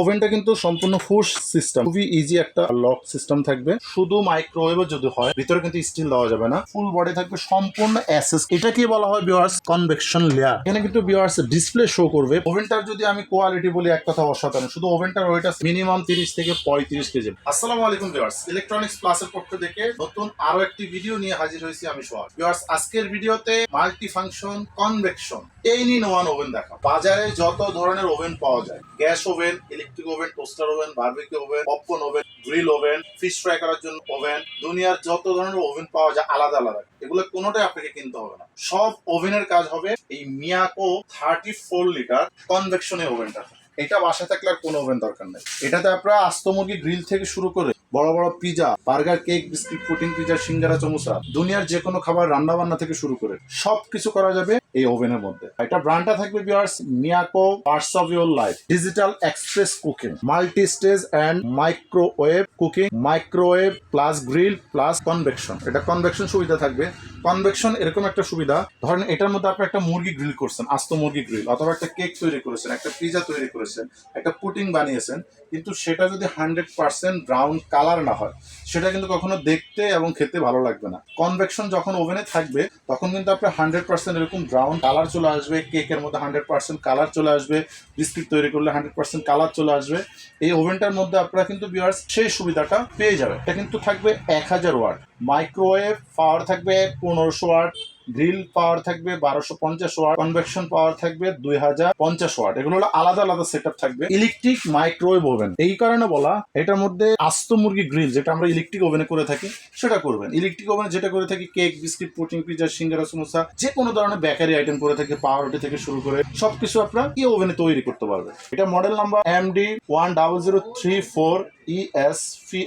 ওভেনটা কিন্তু সম্পূর্ণ ফুস সিস্টেম। খুবই ইজি একটা লক সিস্টেম থাকবে। শুধু মাইক্রোওয়েভে যদি হয়, ভিতরে কিন্তু স্টিল দেওয়া যাবে না। ফুল বডি থাকবে সম্পূর্ণ অ্যাসেস এটা কি বলা হয় বিওয়ার্স কনভেকশন লেয়ার এখানে কিন্তু বিওয়ার্স ডিসপ্লে শো করবে। ওভেনটার যদি আমি কোয়ালিটি বলি, এক কথা অসাধারণ। শুধু ওভেনটার ওয়েট আছে মিনিমাম তিরিশ থেকে পঁয়ত্রিশ কেজি আসসালামু আলাইকুম বিওয়ার্স ইলেকট্রনিক্স প্লাসের পক্ষ থেকে নতুন আরও একটি ভিডিও নিয়ে হাজির হয়েছি আমি সোহাগ। বিওয়ার্স আজকের ভিডিওতে মাল্টি ফাংশন কনভেকশন এই নিন ওয়ান ওভেন দেখা। বাজারে যত ধরনের ওভেন পাওয়া যায় gas oven electric oven toaster oven barbecue oven popcorn oven grill oven fish fry করার জন্য ওভেন দুনিয়ার যত ধরনের ওভেন পাওয়া যায়, আলাদা আলাদা। এগুলো কোনোটাই আপনাকে কিনতে হবে না। সব ওভেনের কাজ হবে এই মিয়াকো থার্টি ফোর লিটার কনভেকশনের ওভেনটা এটা বাসায় থাকলে আর কোনো ওভেন দরকার নেই। এটাতে আপনারা আস্ত মুরগি গ্রিল থেকে শুরু করে বড় বড় pizza, burger, cake, biscuit pudding pizza, singara, samosa, দুনিয়ার যে কোনো খাবার রান্না বান্না থেকে শুরু করে সব কিছু করা যাবে এই ওভেনের মধ্যে। এটা ব্র্যান্ডটা থাকবে বিয়ার্স Miyako parts of your life digital express cooking multi stage and microwave cooking microwave plus grill plus convection এটা কনভেকশন সুবিধা থাকবে। কনভেকশন এরকম একটা সুবিধা। ধরেন এটার মধ্যে আপনি একটা মুরগি গ্রিল করছেন, আস্ত মুরগি গ্রিল অথবা একটা কেক তৈরি করেছেন, একটা পিজা তৈরি করেছেন, একটা পুটিং বানিয়েছেন, কিন্তু সেটা যদি হান্ড্রেড পার্সেন্ট ব্রাউন কালার না হয়। সেটা কিন্তু কখনো দেখতে এবং খেতে ভালো লাগবে না। কনভেকশন যখন ওভেনে থাকবে, তখন কিন্তু আপনার হান্ড্রেড পার্সেন্ট এরকম ব্রাউন কালার চলে আসবে কেকের মধ্যে হান্ড্রেড পার্সেন্ট কালার চলে আসবে বিস্কিট তৈরি করলে হান্ড্রেড পার্সেন্ট কালার চলে আসবে। এই ওভেনটার মধ্যে আপনারা কিন্তু বিয়ার্স সেই সুবিধাটা পেয়ে যাবে এটা কিন্তু থাকবে এক হাজার ওয়াট মাইক্রোওয়েভ পাওয়ার থাকবে পনেরোশো ওয়াট, গ্রিল পাওয়ার থাকবে বারোশো পঞ্চাশ ওয়াট, কনভেকশন পাওয়ার থাকবে দুই হাজার পঞ্চাশ ওয়াট। এগুলো হলো আলাদা আলাদা সেট থাকবে। Electric microwave oven. এই কারণে বলা, এটার মধ্যে আস্ত মুরগি গ্রিল, যেটা আমরা ইলেকট্রিক ওভেনে করে থাকি, সেটা করবেন। ইলেকট্রিক ওভেনে যেটা করে থাকি, cake, biscuit pudding pizza singara, samosa যে কোনো ধরনের বেকারি আইটেম করে থাকি, পাউরুটি থেকে শুরু করে সবকিছু আপনারা এই ওভেনে তৈরি করতে পারবেন। এটা model number M D one double zero three four ES F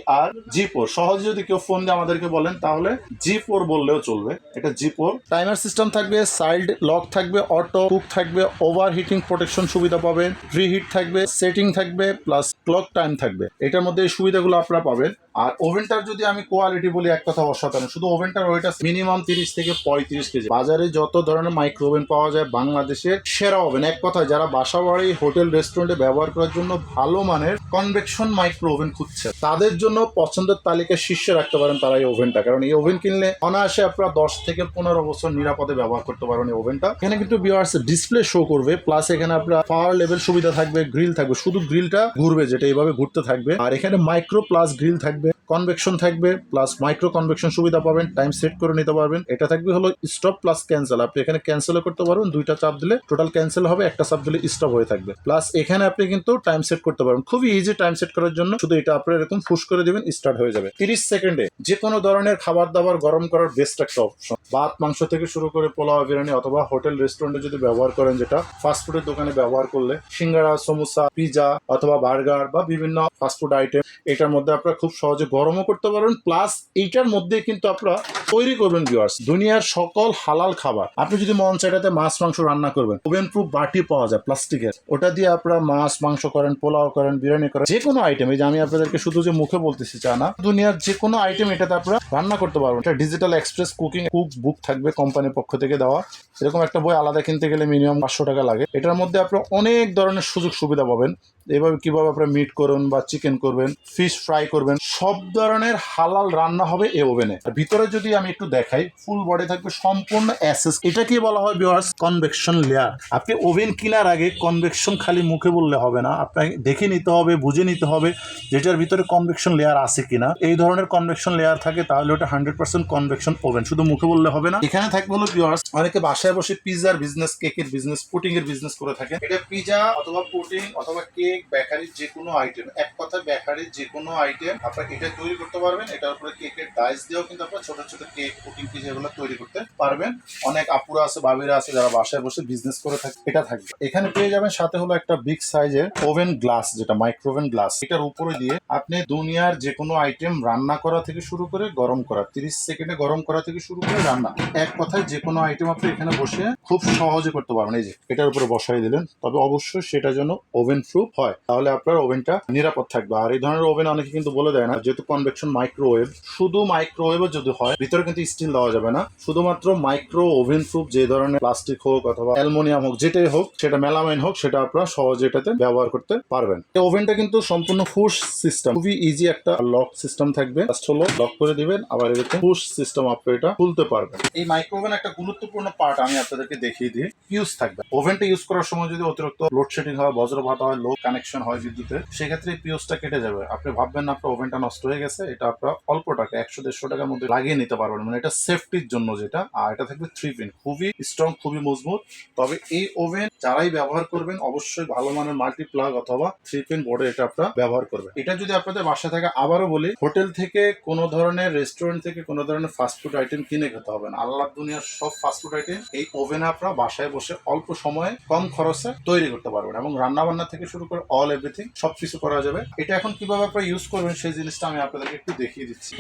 G four সহজে যদি কেউ ফোন দিয়ে আমাদেরকে বলেন, তাহলে জি ফোর বললেও চলবে। এটা জি ফোর টাইমার সিস্টেম থাকবে সাইড লক থাকবে অটো কুক থাকবে ওভার হিটিং প্রোটেকশন সুবিধা পাবেন হিট থাকবে সেটিং থাকবে প্লাস ক্লক টাইম থাকবে। এটার মধ্যে এই সুবিধাগুলো আপনারা পাবেন। আর ওভেনটার যদি আমি কোয়ালিটি বলি, এক কথা অসাধারণ। শুধু ওভেনটার ওয়েট মিনিমাম তিরিশ থেকে পঁয়ত্রিশ কেজি। বাজারে যত ধরনের মাইক্রো ওভেন পাওয়া যায়, বাংলাদেশের সেরা ওভেন এক কথায়, যারা বাসা বাড়ি হোটেল রেস্টুরেন্টে ব্যবহার করার জন্য ভালো মানের কনভেকশন মাইক্রো ওভেন খুঁজছে, তাদের জন্য পছন্দের তালিকায় শীর্ষে রাখতে পারেন তারা এই ওভেনটা কারণ এই ওভেন কিনলে অনায়াসে আপনারা দশ থেকে পনেরো বছর নিরাপদে ব্যবহার করতে পারেন এই ওভেনটা এখানে কিন্তু বিয়ার্স ডিসপ্লে শো করবে প্লাস এখানে আপনার পাওয়ার লেভেল সুবিধা থাকবে গ্রিল থাকবে। শুধু গ্রিলটা ঘুরবে যেটা এইভাবে ঘুরতে থাকবে। আর এখানে মাইক্রো প্লাস গ্রিল থাকবে। কনভেকশন থাকবে প্লাস মাইক্রো কনভেকশন সুবিধা পাবেন টাইম সেট করে নিতে পারবেন। এটা থাকবে হলো স্টপ প্লাস ক্যান্সেল আপনি এখানে ক্যান্সেলও করতে পারবেন, দুইটা চাপ দিলে টোটাল ক্যান্সেল হবে, একটা চাপ দিলে স্টপ হয়ে থাকবে। প্লাস এখানে আপনি কিন্তু টাইম সেট করতে পারবেন। খুবই ইজি টাইম সেট করার জন্য শুধু এটা আপনি এরকম ফুস করে দিবেন স্টার্ট হয়ে যাবে। তিরিশ সেকেন্ডে যে কোনো ধরনের খাবার দাবার গরম করার বেস্ট একটা অপশন ভাত, মাংস থেকে শুরু করে পোলাও, বিরিয়ানি অথবা হোটেল রেস্টুরেন্টে যদি ব্যবহার করেন যেটা ফাস্টফুডের দোকানে ব্যবহার করলে সিঙ্গারা, সমোসা পিজা অথবা বার্গার বা বিভিন্ন ফাস্টফুড আইটেম এটার মধ্যে আপনারা খুব সহজে গরমও করতে পারবেন প্লাস এইটার মধ্যে কিন্তু আপনারা তৈরি করবেন ভিউয়ার্স দুনিয়ার সকল হালাল খাবার। আপনি যদি মন চাইটাতে মাছ, মাংস রান্না করবেন ওভেন প্রুফ বাটি পাওয়া যায়, প্লাস্টিকের। ওটা দিয়ে আপনারা মাছ, মাংস করেন, পোলাও করেন, বিরিয়ানি করেন যে কোনো আইটেম এই যে আমি আপনাদেরকে শুধু যে মুখে বলতেছি চা না, দুনিয়ার যে কোনো আইটেম এটাতে আপনারা রান্না করতে পারবেন। এটা digital express cooking cook book থাকবে কোম্পানির পক্ষ থেকে দেওয়া। এরকম একটা বই আলাদা কিনতে গেলে মিনিমাম পাঁচশো টাকা লাগে। এটার মধ্যে আপনারা অনেক ধরনের সুযোগ সুবিধা পাবেন। এভাবে কীভাবে আপনারা মিট করুন বা চিকেন করবেন ফিশ ফ্রাই করবেন, সব ধরনের হালাল রান্না হবে এই ওভেনে ভিতরে যদি আমি একটু দেখাই। ফুল বডি থাকবে সম্পূর্ণ অ্যাসেস এটা কি বলা হয় বিওয়ার্স কনভেকশন লেয়ার আপনি ওভেন কেনার আগে কনভেকশন খালি মুখে বললে হবে না। আপনাকে দেখে নিতে হবে, বুঝে নিতে হবে যেটার ভিতরে কনভেকশন লেয়ার আছে কিনা। এই ধরনের কনভেকশন লেয়ার থাকে, তাহলে ওটা হান্ড্রেড পার্সেন্ট কনভেকশন ওভেন শুধু মুখে বললে হবে না। এখানে থাকবে হলো বিওয়ার্স অনেকে বাসায় বসে পিজার বিজনেস কেকের বিজনেস পুটিং এর বিজনেস করে থাকে এটা পিজা অথবা পুটিং অথবা কেক বেকারির যে কোনো আইটেম এক কথায় বেকারির যে কোনো আইটেম আপনারা এটা তৈরি করতে পারবেন। এটার উপরে কেকের ডাইস দিয়েও কিন্তু আপনারা ছোট ছোট কেক পুটিং পিজা এগুলো তৈরি করতে পারবেন। অনেক আপুরা আছে, বাবিরা আছে যারা বাসায় বসে বিজনেস করে থাকে এটা থাকবে। এখানে পেয়ে যাবেন সাথে হলো একটা বিগ সাইজের ওভেন গ্লাস যেটা মাইক্রোওভেন গ্লাস এটার উপরে দিয়ে আপনি দুনিয়ার যে কোনো আইটেম রান্না করা থেকে শুরু করে গরম করা, তিরিশ সেকেন্ডে গরম করা থেকে শুরু করে রান্না। এক কথায় যে কোনো আইটেম আপনি এখানে বসে খুব সহজে করতে পারবেন। এই যে, এটার উপরে বসাই দিলেন। তবে অবশ্যই সেটা যেন ওভেন প্রুফ হয়। তাহলে আপনার ওভেনটা নিরাপদ থাকবে। আর এই ধরনের ওভেন অনেকে কিন্তু বলে দেয় না, যেহেতু কনভেকশন মাইক্রোওয়েভ শুধু মাইক্রোওয়েভও যদি হয় ভিতরে কিন্তু স্টিল দেওয়া যাবে না। শুধুমাত্র মাইক্রো ওভেন প্রুফ যে ধরনের প্লাস্টিক হোক অথবা অ্যালুমিনিয়াম হোক, যেটাই হোক, সেটা মেলামাইন হোক, সেটা আপনারা সহজে এটাতে ব্যবহার করতে পারবেন। এই ওভেনটা কিন্তু সম্পূর্ণ ফুশ সিস্টেম খুবই ইজি একটা লক সিস্টেম থাকবে। হলো লক করে দিবেন, আবার এরকম পুশ সিস্টেম আপনি এটা খুলতে পারবেন। এই মাইক্রো ওভেন একটা গুরুত্বপূর্ণ পার্ট আমি আপনাদেরকে দেখিয়ে দিই। ফিউজ থাকবে। ওভেনটা ইউজ করার সময় যদি অতিরিক্ত লোডশেডিং হয়, বজ্রপাত হয় লো কানেকশন হয় বিদ্যুতের, সেক্ষেত্রে এই পিউজটা কেটে যাবে। আপনি ভাববেন না আপনার ওভেনটা নষ্ট হয়ে গেছে, এটা আপনার অল্প টাকা, একশো দেড়শো টাকার মধ্যে লাগিয়ে নিতে পারবেন। মানে এটা সেফটির জন্য যেটা। আর এটা থাকবে থ্রি পিন খুবই স্ট্রং খুবই মজবুত। তবে এই ওভেন যারাই ব্যবহার করবেন, অবশ্যই ভালো মানের মাল্টি প্লাগ অথবা থ্রি পিন বোর্ডে এটা আপনারা ব্যবহার করবেন। এটা যদি আপনাদের বাসা থাকে, আবারও বলি, হোটেল থেকে কোনো ধরনের রেস্টুরেন্ট থেকে কোনো ধরনের ফাস্টফুড আইটেম কিনে খেতে হবে না। আল্লাহ দুনিয়ার সব ফাস্টফুড আইটেম এই ওভেনে আপনারা বাসায় বসে অল্প সময়ে কম খরচে তৈরি করতে পারবেন এবং রান্না বান্না থেকে শুরু করে অল এভরিথিং সবকিছু করা যাবে। এটা এখন কীভাবে আপনারা ইউজ করবেন, সেই জিনিসটা আমি আপনাদেরকে একটু দেখিয়ে দিচ্ছি।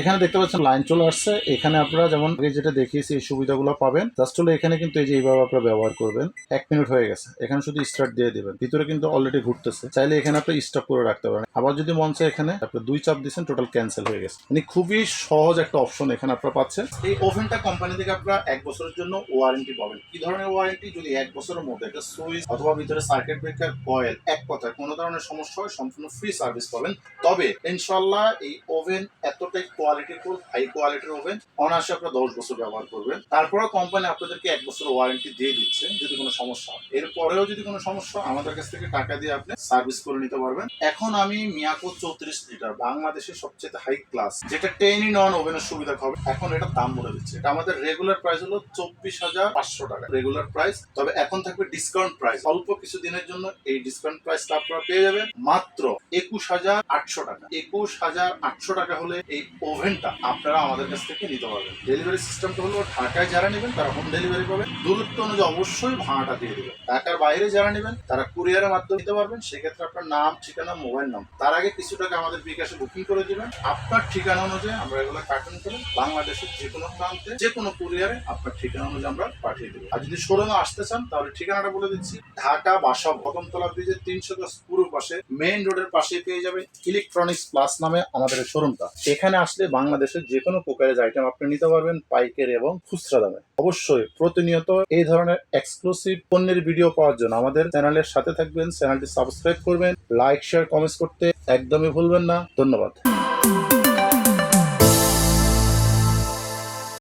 এখানে দেখতে পাচ্ছেন লাইন চলে আসছে। এখানে আপনারা যেমন আগে যেটা দেখিয়েছি, এই সুবিধাগুলো পাবেন। জাস্ট হলো এখানে কিন্তু এই যে এইভাবে আপনারা ব্যবহার করবেন। এক মিনিট হয়ে গেছে। এখানে শুধু স্টার্ট দিয়ে দেবেন। ভিতরে কিন্তু অলরেডি ঘুরতেছে। চাইলে এখানে আপনি স্টপ করে রাখতে পারেন। আবার যদি মন চায় এখানে, আপনি দুই চাপ দিচ্ছেন টোটাল ক্যান্সেল হয়ে গেছে। মানে খুবই সহজ একটা অপশন এখানে আপনারা পাচ্ছেন। এই ওভেনটা কোম্পানি থেকে আপনারা এক বছরের জন্য ওয়ারেন্টি পাবেন। কি ধরনের ওয়ারেন্টি যদি এক বছরের মধ্যে একটা সুইচ অথবা ভিতরে সার্কিট ব্রেকার কয়েল এক কথায় কোনো ধরনের সমস্যা হয়, সম্পূর্ণ ফ্রি সার্ভিস পাবেন। তবে ইনশাল্লাহ এই ওভেন এতটাই কোয়ালিটিফুল হাই কোয়ালিটির ওভেন অনায়াসে আপনারা দশ বছর ব্যবহার করবেন। তারপরেও কোম্পানি আপনাদেরকে এক বছর ওয়ারেন্টি দিয়ে দিচ্ছে যদি কোনো সমস্যা এরপরেও যদি কোনো সমস্যা আমাদের কাছ থেকে টাকা দিয়ে আপনি সার্ভিস করে নিতে পারবেন। এখন আমি মিয়াকো চৌত্রিশ লিটার বাংলাদেশের সবচেয়ে হাই ক্লাস যেটা টেন ইন ওয়ান ওভেনের সুবিধা হবে। এখন এটা দাম বলে দিচ্ছে। এটা আমাদের রেগুলার প্রাইস হলো চব্বিশ হাজার পাঁচশো টাকা। রেগুলার প্রাইস তবে এখন থাকবে ডিসকাউন্ট প্রাইস অল্প কিছু দিনের জন্য এই ডিসকাউন্ট প্রাইসটা আপনারা পেয়ে যাবেন। মাত্র একুশ হাজার আটশো টাকা। একুশ হাজার আটশো টাকা হলে এই ওভেনটা আপনারা আমাদের কাছ থেকে নিতে পারবেন ডেলিভারি সিস্টেমটা হলো ঢাকায় যারা নেবেন, তারা হোম ডেলিভারি পাবেন দূরত্ব অনুযায়ী অবশ্যই ভাড়াটা দিয়ে দেবেন। ঢাকার বাইরে যারা নেবেন, তারা কুরিয়ারের মাধ্যমে নিতে পারবেন। সেক্ষেত্রে আপনার নাম, ঠিকানা মোবাইল নাম তার আগে কিছু টাকা আমাদের বিকাশে বুকিং করে দিবেন। আপনার ঠিকানা অনুযায়ী আমরা এগুলো কার্টুন করে বাংলাদেশের যে কোনো প্রান্তে যে কোনো কুরিয়ারে আপনার ঠিকানা অনুযায়ী আমরা পাঠিয়ে দেবো। আর যদি শোরুমে আসতে চান, তাহলে ঠিকানাটা বলে দিচ্ছি। ঢাকা বাসা ভগমতলা ব্রিজের তিনশো দশ পূর্ব পাশে মেইন রোডের পাশে পেয়ে যাবে ইলেকট্রনিক্স প্লাস নামে আমাদের শোরুমটা এখানে আসলে বাংলাদেশের যে কোনো প্রকারের আইটেম আপনি নিতে পারবেন পাইকের এবং খুচরা দামে। অবশ্যই প্রতিনিয়ত এই ধরনের এক্সক্লুসিভ পণ্যের ভিডিও পাওয়ার জন্য আমাদের চ্যানেলের সাথে থাকবেন চ্যানেলটি সাবস্ক্রাইব করবেন লাইক শেয়ার কমেন্টস করতে একদমই ভুলবেন না। ধন্যবাদ।